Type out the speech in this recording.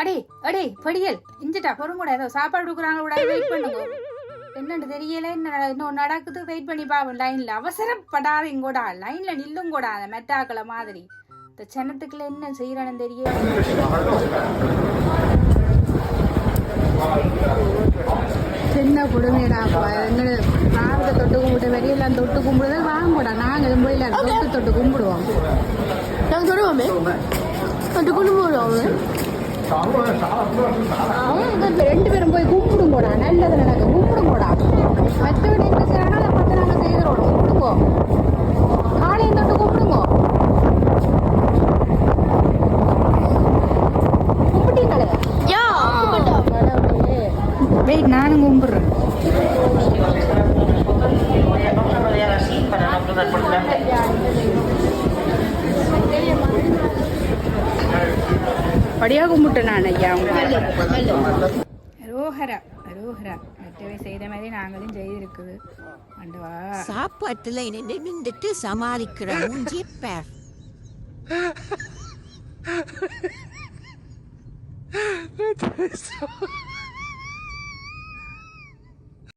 அடே அடே படியல். இஞ்சிட்டா பொறுங்கூட ஏதோ சாப்பாடு கொடுக்குறாங்க கூட. வெயிட் பண்ணுங்க. என்னன்னு தெரியல. என்ன இன்னும் நடக்குது. வெயிட் பண்ணி பாப்போம். லைன்ல அவசரப்படாதீங்க கூட லைன்ல நில்லும் கூட. அந்த மெட்டாக்களை மாதிரி. இந்த சென்னத்துக்குள்ள என்ன செய்யறான்னு தெரியல சின்ன கொடுமைடா எங்களை பாவத்தை தொட்டு கும்பிட்டு வெளியெல்லாம் தொட்டு கும்பிடுறது வாங்கக்கூடா நாங்கள் போயில. தொட்டு தொட்டு கும்பிடுவோம். நாங்கள் தொடுவோமே. தொட்டு கொண்டு அவங்க ரெண்டு பேரும் போய் கும்பிடும் போடா நல்லது நடக்க கும்பிடும் போடா மற்றபடி என்ன செய்யறாங்க அதை பார்த்து நாங்கள் செய்கிறோம் கும்பிடுங்கோ காலையும் தொட்டு கும்பிடுங்கோ கும்பிட்டீங்களே வெயிட் நானும் கும்பிடுறேன் படியா கும்பிட்டேன் நான் ஐயா அரோஹரா அரோஹரா. மற்றவை செய்த மாதிரி நாங்களும் செய்திருக்குது. ஆண்டவா சாப்பாட்டுல நின்று நின்றுட்டு சமாளிக்கிற மூஞ்சி பேர்.